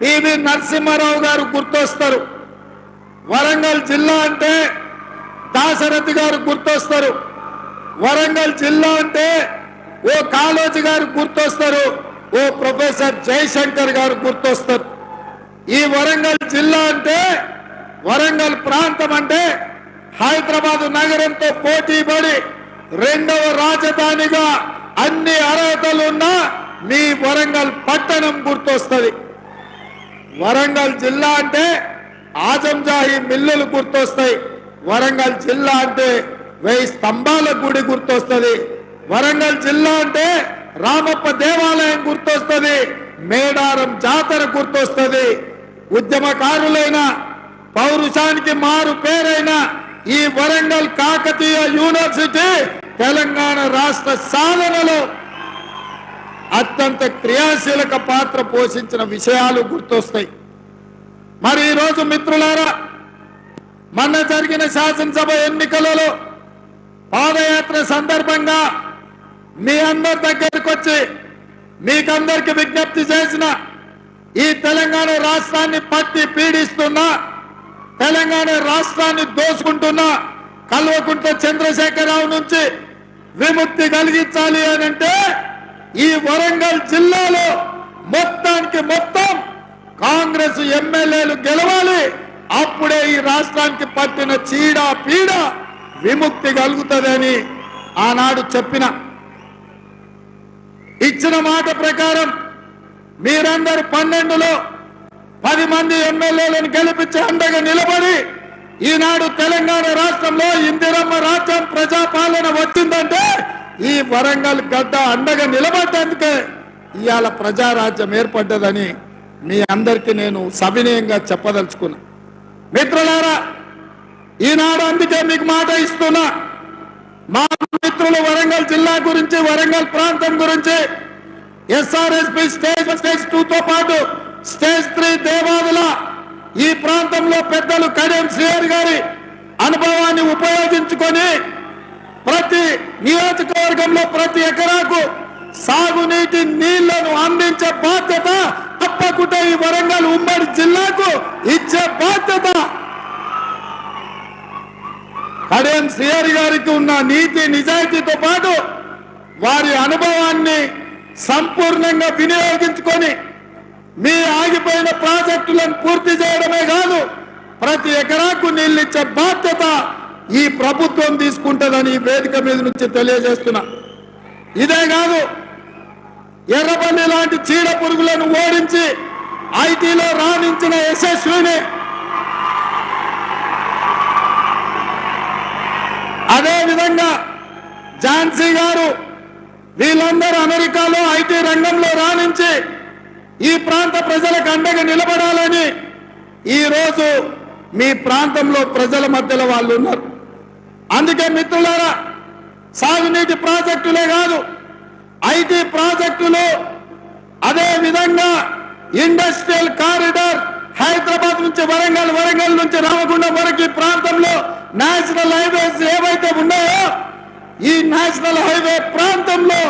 PV Narasimha Rao గారు గుర్తొస్తారు. వరంగల్ జిల్లా అంటే దాశరథి గారు గుర్తొస్తారు. వరంగల్ జిల్లా అంటే ఓ కాళోజీ గారు గుర్తొస్తారు. ఓ ప్రొఫెసర్ జయశంకర్ గారు గుర్తొస్తారు. ఈ వరంగల్ జిల్లా అంటే వరంగల్ ప్రాంతం అంటే హైదరాబాద్ నగరంతో పోటీ పడి రెండవ రాజధానిగా అన్ని అర్హతలు ఉన్నా మీ వరంగల్ పట్టణం గుర్తొస్తుంది. వరంగల్ జిల్లా అంటే ఆజంజాహి మిల్లులు గుర్తొస్తాయి. వరంగల్ జిల్లా అంటే వెయ్యి స్తంభాల గుడి గుర్తొస్తుంది. వరంగల్ జిల్లా అంటే రామప్ప దేవాలయం గుర్తొస్తుంది. మేడారం జాతర గుర్తొస్తుంది. ఉద్యమకారులైన పౌరుషానికి మారు పేరైన ఈ వరంగల్ కాకతీయ యూనివర్సిటీ తెలంగాణ రాష్ట్ర సాధనలో అత్యంత క్రియాశీలక పాత్ర పోషించిన విషయాలు గుర్తొస్తాయి. మరి ఈరోజు మిత్రులారా మొన్న జరిగిన శాసనసభ ఎన్నికలలో పాదయాత్ర సందర్భంగా మీ అందరి దగ్గరికి వచ్చి మీకందరికి విజ్ఞప్తి చేసిన ఈ తెలంగాణ రాష్ట్రాన్ని పట్టి పీడిస్తున్న తెలంగాణ రాష్ట్రాన్ని దోసుకుంటున్నా కల్వకుంట్ల చంద్రశేఖరరావు నుంచి విముక్తి కలిగించాలి అని అంటే ఈ వరంగల్ జిల్లాలో మొత్తానికి మొత్తం కాంగ్రెస్ ఎమ్మెల్యేలు గెలవాలి. అప్పుడే ఈ రాష్ట్రానికి పట్టిన చీడ పీడ విముక్తి కలుగుతుందని ఆనాడు చెప్పిన. ఇచ్చిన మాట ప్రకారం మీరందరూ పన్నెండులో పది మంది ఎమ్మెల్యేలను గెలిపించి అండగా నిలబడి ఈనాడు తెలంగాణ రాష్ట్రంలో ఇందిరమ్మ రాజ్యం ప్రజాపాలన వచ్చిందంటే ఈ వరంగల్ గడ్డ అండగా నిలబడ్డందుకే ఇవాళ ప్రజారాజ్యం ఏర్పడ్డదని మీ అందరికీ నేను సవినయంగా చెప్పదలుచుకున్నా. మిత్రులారా ఈనాడు అందుకే మీకు మాట ఇస్తున్నా. మా మిత్రులు వరంగల్ జిల్లా గురించి వరంగల్ ప్రాంతం గురించి ఎస్ఆర్ఎస్పి స్టేజ్ స్టేజ్ టూతో పాటు స్టేజ్ త్రీ దేవాదుల ఈ ప్రాంతంలో పెద్దలు కడియం శ్రీహరి గారి అనుభవాన్ని ఉపయోగించుకొని ప్రతి నియోజకవర్గంలో ప్రతి ఎకరాకు సాగునీటి నీళ్ళను అందించే బాధ్యత తప్పకుండా ఈ వరంగల్ ఉమ్మడి జిల్లాకు ఇచ్చే బాధ్యత. కడియం శ్రీహరి గారికి ఉన్న నీతి నిజాయితీతో పాటు వారి అనుభవాన్ని సంపూర్ణంగా వినియోగించుకొని మీ ఆగిపోయిన ప్రాజెక్టులను పూర్తి చేయడమే కాదు ప్రతి ఎకరాకు నీళ్ళిచ్చే బాధ్యత ఈ ప్రభుత్వం తీసుకుంటుందని ఈ వేదిక మీద నుంచి తెలియజేస్తున్నా. ఇదే కాదు ఎర్రబండి లాంటి చీడ పురుగులను ఓడించి ఐటీలో రాణించిన యశస్విని అదేవిధంగా ఝాన్సీ గారు వీళ్ళందరూ అమెరికాలో ఐటీ రంగంలో రాణించి ఈ ప్రాంత ప్రజలకు అండగా నిలబడాలని ఈ రోజు మీ ప్రాంతంలో ప్రజల మధ్యలో వాళ్ళు ఉన్నారు అందుకే మిత్రులారా సాగునీటి ప్రాజెక్టులే కాదు ఐటీ ప్రాజెక్టులు అదే విధంగా ఇండస్ట్రియల్ కారిడార్ హైదరాబాద్ నుంచి వరంగల్ వరంగల్ నుంచి రామగుండం వరకు ఈ ప్రాంతంలో నేషనల్ హైవేస్ ఏవైతే ఉన్నాయో ఈ నేషనల్ హైవే ప్రాంతంలో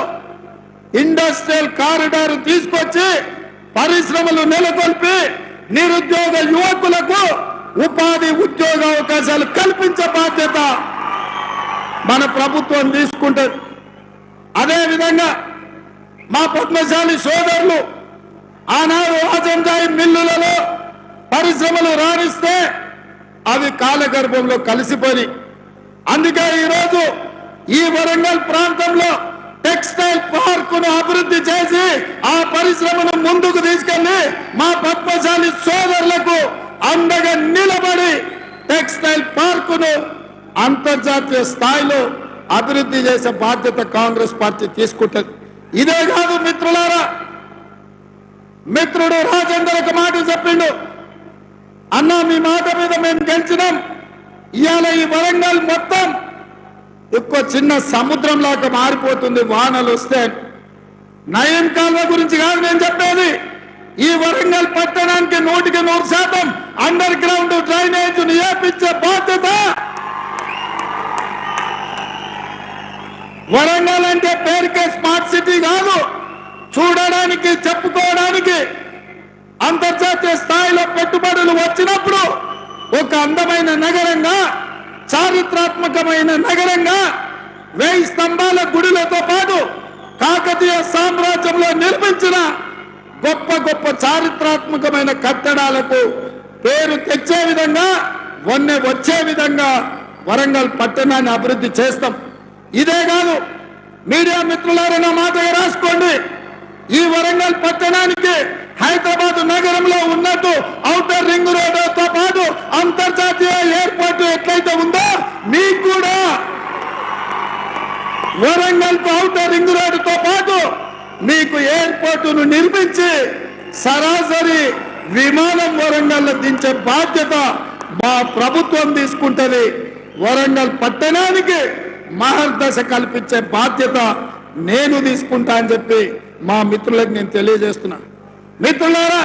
ఇండస్ట్రియల్ కారిడార్ తీసుకొచ్చి పరిశ్రమలు నెలకొల్పి నిరుద్యోగ యువకులకు ఉపాధి ఉద్యోగ అవకాశాలు కల్పించే బాధ్యత మన ప్రభుత్వం తీసుకుంటుంది అదే విధంగా మా పద్మశాలి సోదరులు ఆనాడు ఆజంజాయి మిల్లులలో పరిశ్రమలు రాణిస్తే అవి కాలగర్భంలో కలిసిపోయి అందుకే ఈరోజు ఈ వరంగల్ ప్రాంతంలో టెక్స్టైల్ పార్క్ను అభివృద్ధి చేసి ఆ పరిశ్రమను ముందుకు తీసుకెళ్ళి మా పద్మశాలి సోదరులకు అండగా నిలబడి టెక్స్టైల్ పార్క్ను అంతర్జాతీయ స్థాయిలో అభివృద్ధి చేసే బాధ్యత కాంగ్రెస్ పార్టీ తీసుకుంటుంది. ఇదే కాదు మిత్రులారా మిత్రుడు రాజేందర్ ఒక మాట చెప్పిండు. అన్నా మీ మాట మీద మేము గెలిచినాం. ఇవాళ ఈ వరంగల్ మొత్తం ఎక్కువ చిన్న సముద్రం లాగా మారిపోతుంది వానలు వస్తే నయం కాల్వ గురించి కాదు నేను చెప్పేది. ఈ వరంగల్ పట్టణానికి నూటికి నూరు శాతం అండర్ గ్రౌండ్ డ్రైనేజ్ నియమించే బాధ్యత వరంగల్ అంటే పేరుకే స్మార్ట్ సిటీ కాదు. చూడడానికి చెప్పుకోవడానికి అంతర్జాతీయ స్థాయిలో పెట్టుబడులు వచ్చినప్పుడు ఒక అందమైన నగరంగా చారిత్రాత్మకమైన నగరంగా వేయి స్తంభాల గుడులతో పాటు కాకతీయ సామ్రాజ్యంలో నిర్మించిన గొప్ప గొప్ప చారిత్రాత్మకమైన కట్టడాలకు పేరు తెచ్చే విధంగా వన్నె వచ్చే విధంగా వరంగల్ పట్టణాన్ని అభివృద్ధి చేస్తాం. ఇదే కాదు మీడియా మిత్రులారు నా మాట రాసుకోండి. ఈ వరంగల్ పట్టణానికి హైదరాబాద్ నగరంలో ఉన్నట్టు ఔటర్ రింగ్ రోడ్తో పాటు అంతర్జాతీయ ఎయిర్పోర్ట్ ఎట్లయితే ఉందో మీకు కూడా. వరంగల్కు ఔటర్ రింగ్ రోడ్డుతో పాటు మీకు ఎయిర్పోర్టును నిర్మించి సరాసరి విమానం వరంగల్ దించే బాధ్యత మా ప్రభుత్వం తీసుకుంటది. వరంగల్ పట్టణానికి మహర్దశ కల్పించే బాధ్యత నేను తీసుకుంటా అని చెప్పి మా మిత్రులకు నేను తెలియజేస్తున్నా. మిత్రులారా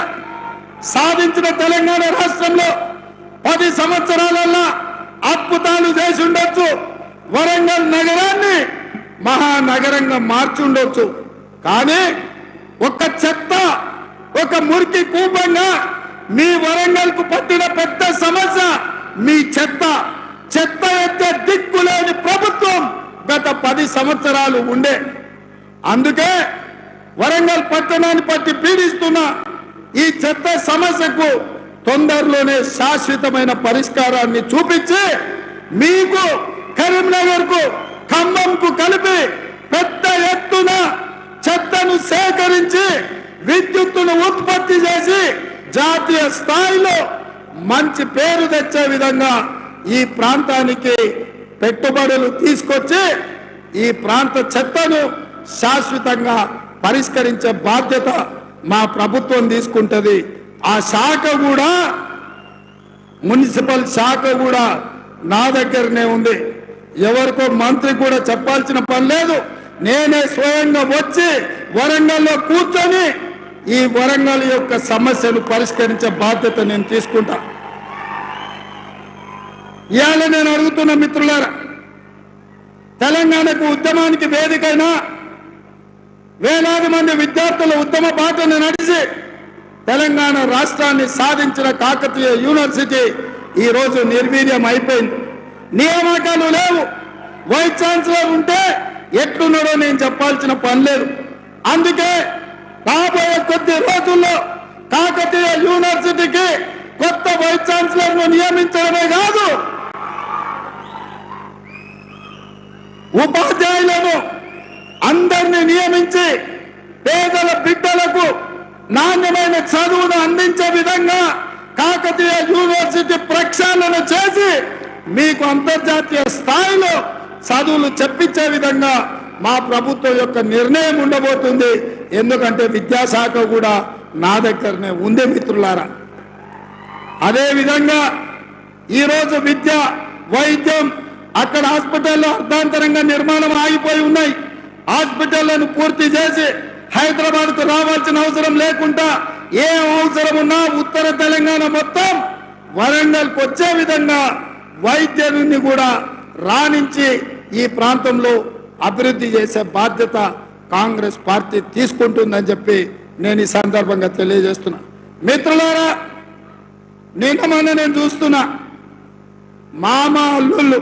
సాధించిన తెలంగాణ రాష్ట్రంలో పది సంవత్సరాలల్లా అద్భుతాలు చేసి ఉండొచ్చు. వరంగల్ నగరాన్ని మహానగరంగా మార్చి ఉండొచ్చు. కానీ ఒక చెత్త ఒక మురికి కూపంగా మీ వరంగల్కు పట్టిన పెద్ద సమస్య మీ చెత్త. చెత్త ఎత్తే దిక్కులేని ప్రభుత్వం గత పది సంవత్సరాలు ఉండే. అందుకే వరంగల్ పట్టణాన్ని పట్టి పీడిస్తున్న ఈ చెత్త సమస్యకు తొందరలోనే శాశ్వతమైన పరిష్కారాన్ని చూపించి మీకు కరీంనగర్కు ఖమ్మంకు కలిపి పెద్ద ఎత్తున చెత్తను సేకరించి విద్యుత్తును ఉత్పత్తి చేసి జాతీయ స్థాయిలో మంచి పేరు తెచ్చే విధంగా ఈ ప్రాంతానికి పెట్టుబడులు తీసుకొచ్చి ఈ ప్రాంత చెత్తను శాశ్వతంగా పరిష్కరించే బాధ్యత మా ప్రభుత్వం తీసుకుంటుంది. ఆ శాఖ కూడా మున్సిపల్ శాఖ కూడా నా దగ్గరనే ఉంది. ఎవరికో మంత్రి కూడా చెప్పాల్సిన పని లేదు. నేనే స్వయంగా వచ్చి వరంగల్లో కూర్చొని ఈ వరంగల్ యొక్క సమస్యను పరిష్కరించే బాధ్యత నేను తీసుకుంటా. ఇవాళ నేను అడుగుతున్న మిత్రులారా తెలంగాణకు ఉద్యమానికి వేదికైనా వేలాది మంది విద్యార్థుల ఉద్యమ బాటను నడిచి తెలంగాణ రాష్ట్రాన్ని సాధించిన కాకతీయ యూనివర్సిటీ ఈ రోజు నిర్వీర్యం అయిపోయింది. నియామకాలు లేవు. వైస్ ఛాన్సలర్ ఉంటే ఎట్లున్నాడో నేను చెప్పాల్సిన పని లేదు. అందుకే రాబోయే కొద్ది రోజుల్లో కాకతీయ యూనివర్సిటీకి కొత్త వైస్ ఛాన్సలర్ను నియమించడమే కాదు ఉపాధ్యాయులను అందరిని నియమించి పేదల బిడ్డలకు నాణ్యమైన చదువును అందించే విధంగా కాకతీయ యూనివర్సిటీ ప్రక్షాళన చేసి మీకు అంతర్జాతీయ స్థాయిలో చదువులు చెప్పించే విధంగా మా ప్రభుత్వం యొక్క నిర్ణయం ఉండబోతుంది. ఎందుకంటే విద్యాశాఖ కూడా నా దగ్గరనే ఉంది మిత్రులారా. అదే విధంగా ఈరోజు విద్య వైద్యం అక్కడ హాస్పిటల్లో అర్ధాంతరంగా నిర్మాణం ఆగిపోయి ఉన్నాయి. హాస్పిటళ్ళను పూర్తి చేసి హైదరాబాద్కు రావాల్సిన అవసరం లేకుండా ఏ అవసరం ఉన్నా ఉత్తర తెలంగాణ మొత్తం వరంగల్ వచ్చే విధంగా వైద్యుని కూడా రాణించి ఈ ప్రాంతంలో అభివృద్ధి చేసే బాధ్యత కాంగ్రెస్ పార్టీ తీసుకుంటుందని చెప్పి నేను ఈ సందర్భంగా తెలియజేస్తున్నా. మిత్రులారా నిన్న మొన్న నేను చూస్తున్నా మామ అల్లుళ్ళు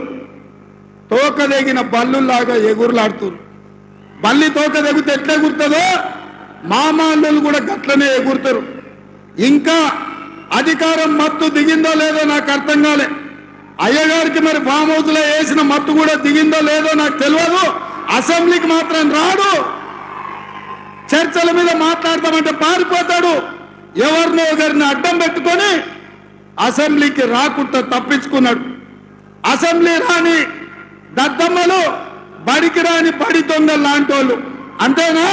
తోక బల్లులాగా ఎగురులాడుతురు బల్లి తోక తెగితే ఎట్లా ఎగురుతుందో మామాండలు కూడా గట్లనే ఎగురుతారు ఇంకా అధికారం మత్తు దిగిందో లేదో నాకు అర్థం కాలే. అయ్యగారికి మరి ఫామ్ హౌస్లో వేసిన మత్తు కూడా దిగిందో లేదో నాకు తెలియదు. అసెంబ్లీకి మాత్రం రాడు. చర్చల మీద మాట్లాడతామంటే పారిపోతాడు. ఎవరినో ఒకరిని అడ్డం పెట్టుకొని అసెంబ్లీకి రాకుండా తప్పించుకున్నాడు. అసెంబ్లీ రాని దద్దమ్మలు బడికి రాని బడి దొంగలు లాంటి వాళ్ళు అంతేనా?